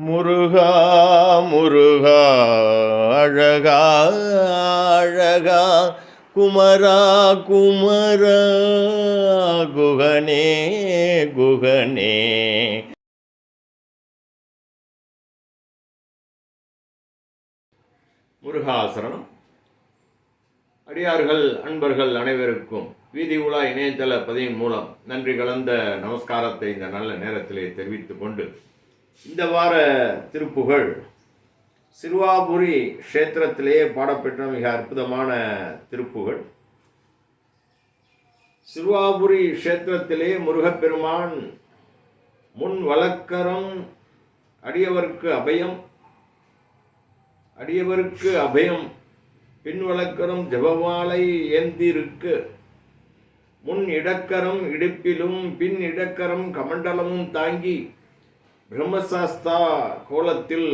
முருகா முருகா அழகா அழகா குமரா குமரா குகனே குகனே. முருகாசனம் அடியார்கள் அன்பர்கள் அனைவருக்கும் வீதி உலா இணையதள பதிவின் மூலம் நன்றி கலந்த நமஸ்காரத்தை இந்த நல்ல நேரத்திலே தெரிவித்துக் கொண்டு இந்த வார திருப்புகழ் சிறுவாபுரி க்ஷேத்திரத்திலேயே பாடப்பெற்ற மிக அற்புதமான திருப்புகழ் சிறுவாபுரி க்ஷேத்திரத்திலே முருகப்பெருமான் முன் வழக்கரம் அடியவர்க்கு அபயம் அடியவருக்கு அபயம் பின் வழக்கரம் ஜபமாலை ஏந்திருக்கு. முன் இடக்கரம் இடுப்பிலும் பின் இடக்கரம் கமண்டலமும் தாங்கி பிரம்மசாஸ்தா கோலத்தில்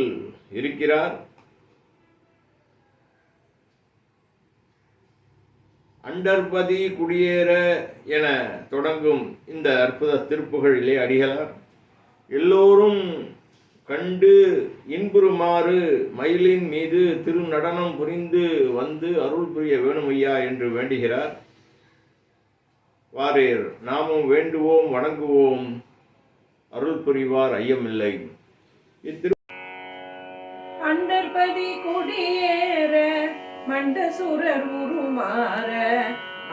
இருக்கிறார். அண்டர்பதி குடியேற என தொடங்கும் இந்த அற்புத திருப்புகளிலே அடிகளார். எல்லோரும் கண்டு இன்புறுமாறு மயிலின் மீது திருநடனம் புரிந்து வந்து அருள் புரிய வேணுமையா என்று வேண்டுகிறார். வாரேர் நாமும் வேண்டுவோம் வணங்குவோம். அருள் புரிவார் ஐயமில்லை இத்திரு அண்டர்பதி குடியேற மண்டசுரர் உருமாற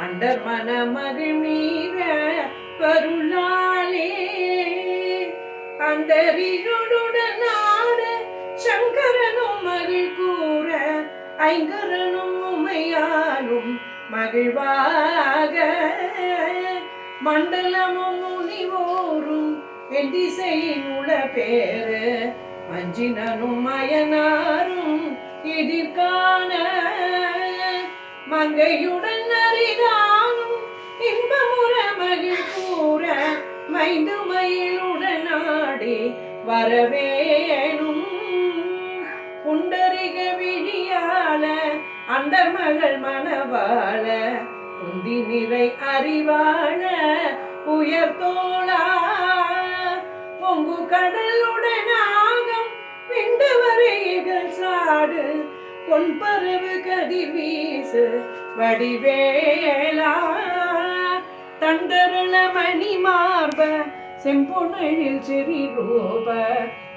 அண்டர் மன மகிழ்நீர பருளாலே அந்தரியுடன் சங்கரனும் மகிழ் கூற ஐங்கரனும் உமையாலும் மகிழ்வாக. மண்டலமும் முனிவோரும் என் உள பேரு மஞ்சினனும் மயனாரும் எதிர்காண மங்கையுடன் அறிதானும் இன்பமுற மகிழ் மைந்து மயிலுடன் ஆடி வரவேணும் புண்டரிக விழியால அண்டர் மகள் மணவாள குந்தி நிறை அறிவாள உயர்தோளா பொங்கு கடலுடனாகம் விண்டு வரைகள் சாடு பொன்பரவு கதி வீசு வடிவேலா. தண்டருள மணி மார்ப செம்பொன்னில் சிறி ரூப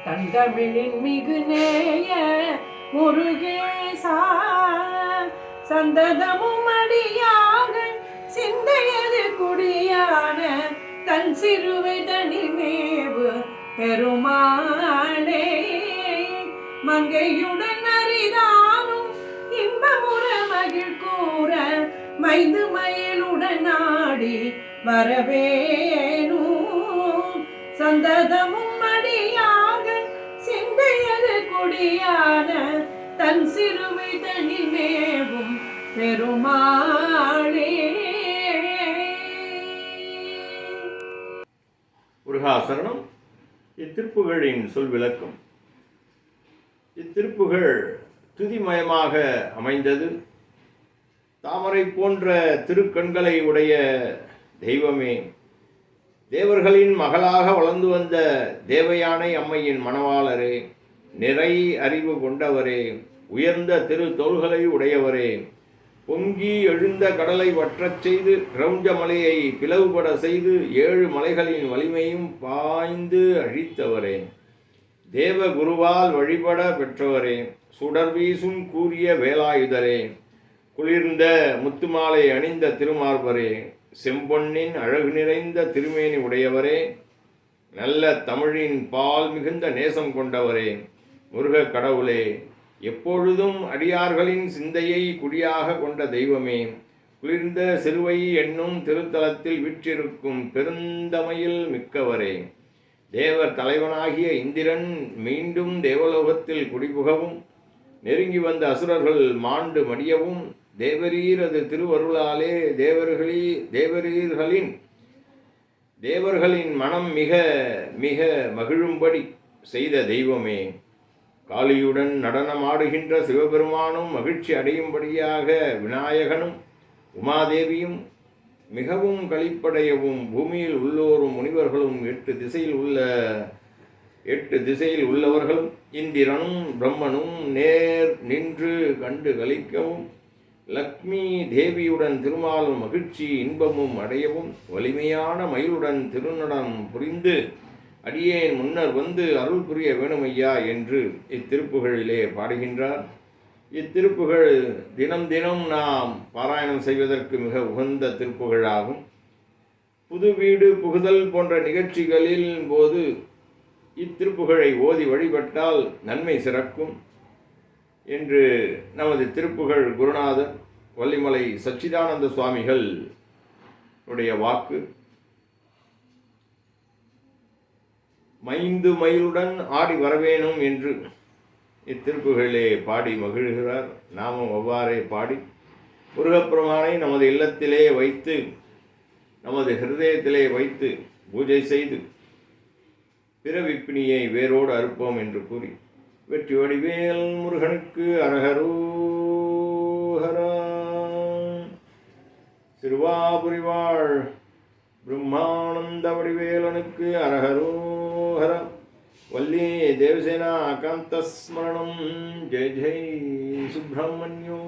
தந்தமிழின் மிகு நேய முருகேசா சந்ததமும் அடியாக சிந்தையது குடியா. தன் சிறுவை தனிமேவு பெருமானே மங்கையுடன் அறிதானும் இன்பமுற மகிழ் கூற மைந்து மயிலுடன் ஆடி வரவேனும் சந்ததமும் அடியாக சிந்தையது கொடியான தன் சிறுவை தனிமேவும் பெருமானே முருகாசரணம் இத்திருப்புகளின் சொல் விளக்கம். இத்திருப்புகள் துதிமயமாக அமைந்தது. தாமரை போன்ற திருக்கண்களை உடைய தெய்வமே தேவர்களின் மகளாக வளர்ந்து வந்த தேவயானை அம்மையின் மணவாளரே நிறை அறிவு கொண்டவரே உயர்ந்த திரு தொல்களை உடையவரே பொங்கி எழுந்த கடலை வற்றச் செய்து ரவுஞ்ச மலையை பிளவுபட செய்து ஏழு மலைகளின் வலிமையும் பாய்ந்து அழித்தவரே. தேவ குருவால் வழிபட பெற்றவரே. சுடர் வீசும் கூறிய வேலாயுதரே. குளிர்ந்த முத்துமாலை அணிந்த திருமார்பரே. செம்பொன்னின் அழகு நிறைந்த திருமேனி உடையவரே. நல்ல தமிழின் பால் மிகுந்த நேசம் கொண்டவரே. முருக கடவுளே எப்பொழுதும் அடியார்களின் சிந்தையை குடியாக கொண்ட தெய்வமே குளிர்ந்த சிறுவை என்னும் திருத்தலத்தில் விற்றிருக்கும் பெருந்தமையில் மிக்கவரே. தேவர் தலைவனாகிய இந்திரன் மீண்டும் தேவலோகத்தில் குடிபுகவும் நெருங்கி வந்த அசுரர்கள் மாண்டு மடியவும் தேவரீரது திருவருளாலே தேவர்களி தேவரீர்களின் தேவர்களின் மனம் மிக மிக மகிழும்படி செய்த தெய்வமே. காளியுடன் நடனமாடுகின்ற சிவபெருமானும் மகிழ்ச்சி அடையும்படியாக விநாயகனும் உமாதேவியும் மிகவும் களிப்படையவும் பூமியில் உள்ளோரும் முனிவர்களும் எட்டு திசையில் உள்ள எட்டு திசையில் உள்ளவர்களும் இந்திரனும் பிரம்மனும் நேர் நின்று கண்டு களிக்கவும் லக்ஷ்மி தேவியுடன் திருமாலும் மகிழ்ச்சி இன்பமும் அடையவும் வலிமையான மயிலுடன் திருநடம் புரிந்து அடியேன் முன்னர் வந்து அருள் புரிய வேணுமையா என்று இத்திருப்புகளிலே பாடுகின்றார். இத்திருப்புகள் தினம் தினம் நாம் பாராயணம் செய்வதற்கு மிக உகந்த திருப்புகழாகும். புது வீடு புகுதல் போன்ற நிகழ்ச்சிகளில் போது இத்திருப்புகழை ஓதி வழிபட்டால் நன்மை சிறக்கும் என்று நமது திருப்புகழ் குருநாதர் வள்ளிமலை சச்சிதானந்த சுவாமிகள் உடைய வாக்கு. மைந்து மயிலுடன் ஆடி வரவேணும் என்று. இத்திருப்புகளிலே பாடி மகிழ்கிறார். நாமும் அவ்வாறே பாடி முருகப்பெருமானை நமது இல்லத்திலே வைத்து நமது ஹிருதயத்திலே வைத்து பூஜை செய்து பிறவிப்பிணியை வேரோடு அறுப்போம் என்று கூறி வெற்றி வடிவேல் முருகனுக்கு அரகரூஹரா சிறுவாபுரிவாள் பிரம்மானந்த வடிவேலனுக்கு அரகரூ వల్లీ దేవసేన అకాంతస్మరణం జయ జై సుబ్రహ్మణ్యో